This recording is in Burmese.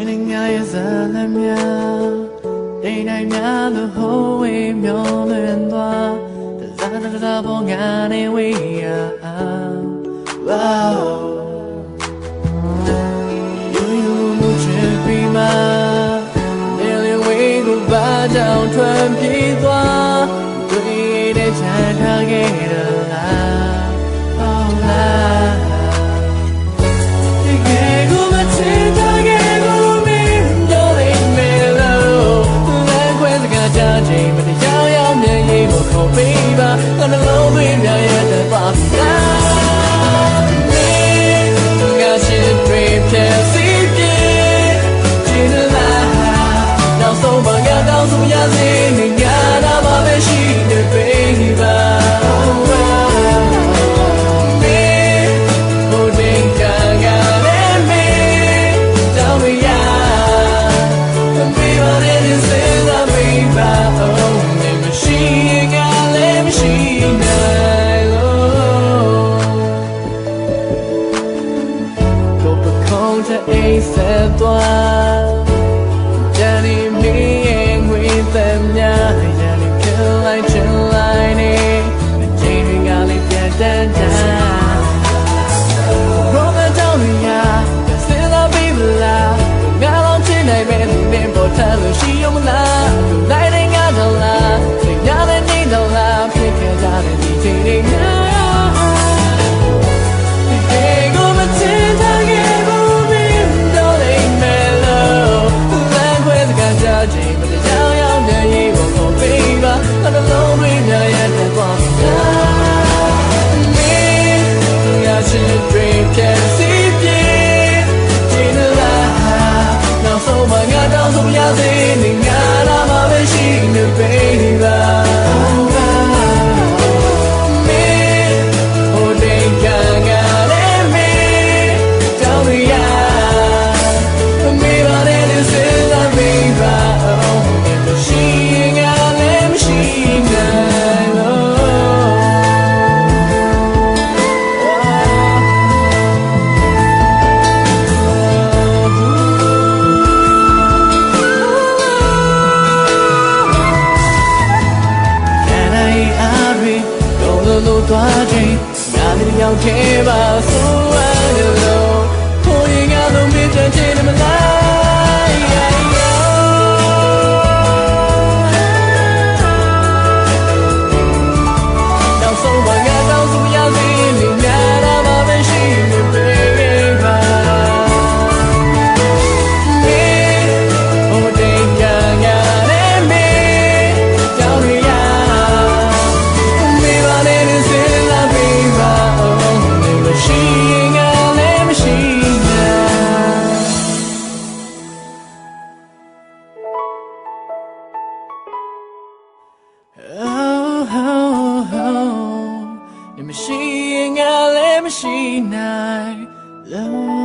င်းငါရဲ့ဇာလမြအိမ်တိုင်းများလို့ဟိုဝေးမျောလွင်သွားတစားတစားပေါ်ငါနေဝေးရာ Wow You you mucho prima လေလေဝေးကိုဘာကြောင့်ထွန်ပြေး 他能使用我那。 나는 명쾌해 봐 소원으로 고잉하던 빛을 지르면 나 မရှိငါလည်းမရှိနိုင်လုံး